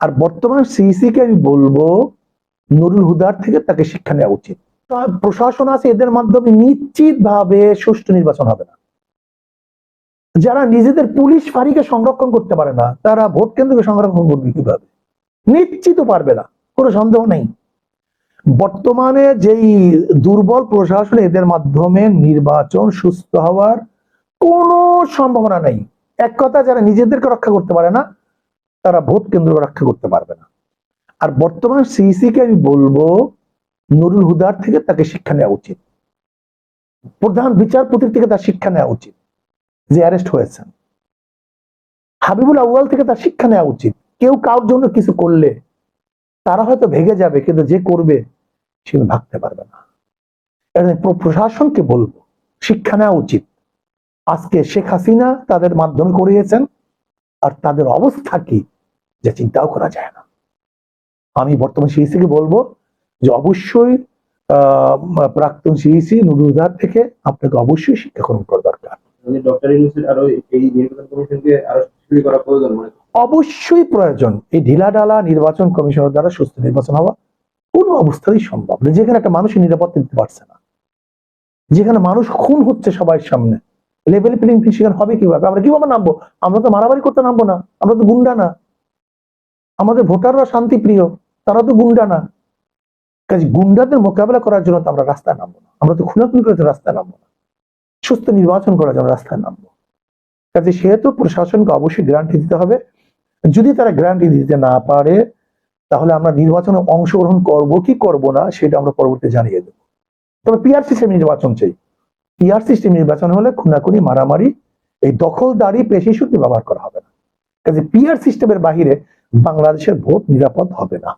আর বর্তমান সিইসি কে আমি বলব নুরুল হুদার থেকে তাকে শিক্ষা নেওয়া উচিত। প্রশাসন আছে, এদের মাধ্যমে নিশ্চিত ভাবে সুষ্ঠু নির্বাচন হবে না। যারা নিজেদের পুলিশ ফাঁড়িকে সংরক্ষণ করতে পারে না, তারা ভোট কেন্দ্রকে সংরক্ষণ করবে কীভাবে? নিশ্চিত পারবে না, কোনো সন্দেহ নেই। বর্তমানে যেই দুর্বল প্রশাসন, এদের মাধ্যমে নির্বাচন সুস্থ হওয়ার কোনো সম্ভাবনা নেই। এক কথা, যারা নিজেদেরকে রক্ষা করতে পারে না তারা ভোট কেন্দ্র রক্ষা করতে পারবে না। আর বর্তমান সিইসি কে আমি বলব, নুরুল হুদার থেকে তাকে শিক্ষা নেওয়া উচিত। প্রধান বিচারপতির থেকে তার শিক্ষা নেওয়া উচিত, যে অ্যারেস্ট হয়েছেন। হাবিবুল আউয়াল থেকে তার শিক্ষা নেওয়া উচিত। কেউ কারোর জন্য কিছু করলে তারা হয়তো ভেগে যাবে, কিন্তু যে করবে, সে ভাবতে পারবে না। প্রশাসনকে বলব, শিক্ষা নেওয়া উচিত। আজকে শেখ হাসিনা তাদের মাধ্যমে করিয়েছেন আর তাদের অবস্থা কি যে চিন্তাও করা যায় না। আমি বর্তমান সিইসি কে বলব যে অবশ্যই প্রাক্তন সিইসি নুরুদার থেকে আপনাকে অবশ্যই শিক্ষা গ্রহণ করা দরকার। মানে? অবশ্যই প্রয়োজন। এই ঢিলাঢালা নির্বাচন কমিশনের দ্বারা সুস্থ নির্বাচন হওয়া কোনো অবস্থাতেই সম্ভব না। যেখানে একটা মানুষের নিরাপত্তা দিতে পারছে না যেখানে মানুষ খুন হচ্ছে সবার সামনে লেভেল প্লেইং ফিল্ড সেখানে হবে কীভাবে? আমরা কীভাবে নামবো? আমরা তো মারামারি করতে নামবো না। আমরা তো গুন্ডা না। আমাদের ভোটাররা শান্তিপ্রিয়। তারা তো গুন্ডা না। কাজে গুন্ডাদের মোকাবেলা করার জন্য তো আমরা রাস্তায় নামবো না। আমরা তো খুনাখুনি করে রাস্তায় নামবো না। সুস্থ নির্বাচন করার জন্য রাস্তায় নামবো। কাজে সেহেতু প্রশাসনকে অবশ্যই গ্যারান্টি দিতে হবে। যদি তারা গ্যারান্টি দিতে না পারে, তাহলে আমরা নির্বাচনে অংশগ্রহণ করব কি করব না, সেটা আমরা পরবর্তী জানিয়ে দেবো। তবে পিআর সিস্টেম নির্বাচন চাই। পিআর সিস্টেম নির্বাচন হলে খুনাখুনি, মারামারি, এই দখলদারি পেশি শুদ্ধি ব্যবহার করা হবে না। কাজে পিআর সিস্টেমের বাহিরে বাংলাদেশের ভোট নিরাপদ হবে না।